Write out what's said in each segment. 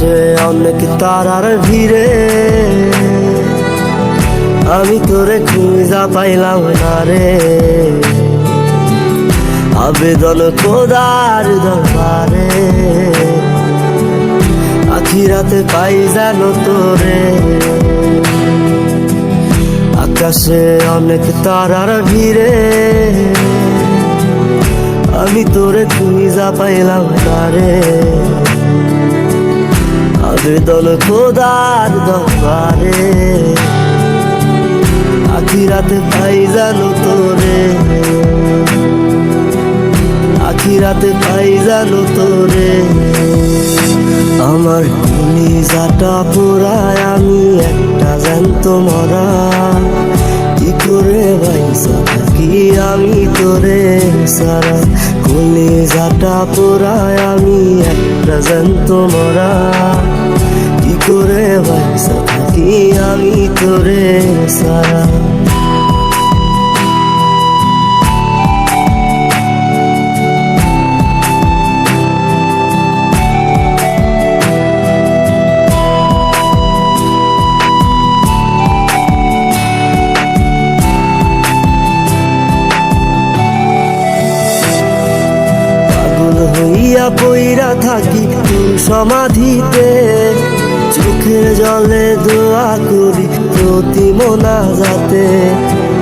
আকাশে অনেক তারার ভিড়ে আমি তোরে খুঁজা পাইলাম না রে। আবেদন খোদার দরবারে আখিরাতে পাই জানো তোরে। আকাশে অনেক তারার ভিড়ে আমি তোরে খুঁজা পাইলাম না রে। আবেদন খোদার দরবারে। আখিরাতে পাই জানো তোরে। আখিরাতে পাই জানো তোরে। আমার কলিজাটা পোড়ায় আমি একটা জ্যান্ত মরা। কি করে বাইসা থাকি আমি তোরে? সারা কলিজাটা পোড়ায় আমি একটা জ্যান্ত মরা। কি করে বাইসা থাকি আমি তোরে সারা? হইয়া পইরা থাকি সমাধিতে? চোখের জলে দোয়া করি, প্রতি মোনা যাতে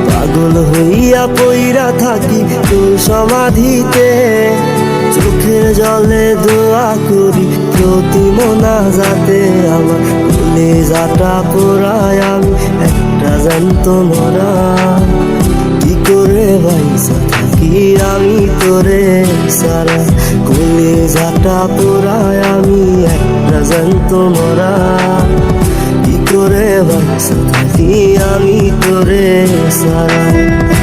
পাগল হইয়া পইরা থাকি তোর সমাধিতে। চোখের জলে দোয়া করি, প্রতি মোনা যাতে আমার ভুলে যাটা পোড়ায় আমি, একটা জানত মরা কি করে বাইসা থাকি আমি তোরে? সারা কোলে যাটা পোড়ায় আমি তোমরা কি করে থাকি আমি তোরে সারা?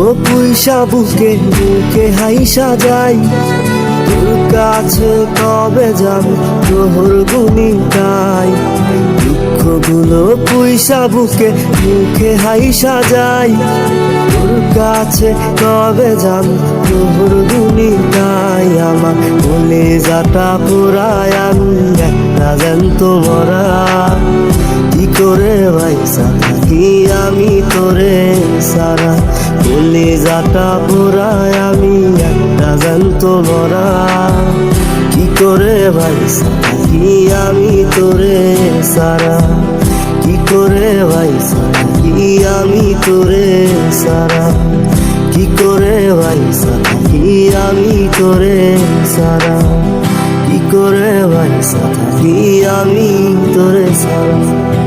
পয়সা বুকে বুকে হাইসা যাই তোর কাছে কবে যাব তোর গুনি গাই দুঃখগুলো পয়সা বুকে মুখে হাইসা যাই তোর কাছে কবে যাব তোর গুনি গাই আমার বলে যাটা পোড়ায় আমি, একটা জ্যান্ত মরা। কি করে ভাইসা থাকি আমি তোরে? সারা বলে যাটা পোড়ায় আমি একটা জানত মরা। কি করে ভাইসা থাকি আমি তোরে সারা? কি করে ভাইসা থাকি আমি তোরে সারা? কি করে ভাইসা থাকি আমি তোরে সারা? কি করে ভাইসা থাকি আমি তোরে সারা?